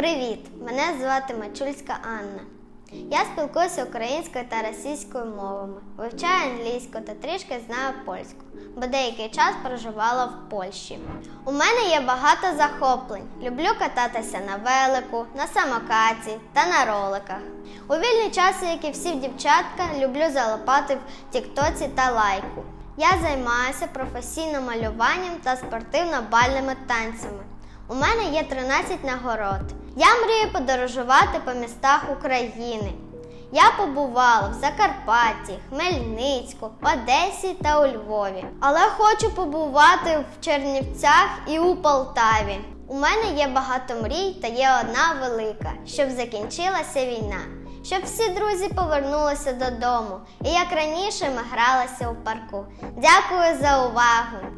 Привіт! Мене звати Мачульська Анна. Я спілкуюся українською та російською мовами, вивчаю англійську та трішки знаю польську, бо деякий час проживала в Польщі. У мене є багато захоплень. Люблю кататися на велику, на самокаті та на роликах. У вільні часи, як і всі дівчатка, люблю залипати в тіктоці та лайку. Я займаюся професійно малюванням та спортивно-бальними танцями. У мене є 13 нагород. Я мрію подорожувати по містах України. Я побувала в Закарпатті, Хмельницьку, Одесі та у Львові. Але хочу побувати в Чернівцях і у Полтаві. У мене є багато мрій та є одна велика, щоб закінчилася війна, щоб всі друзі повернулися додому, і як раніше ми гралися у парку. Дякую за увагу!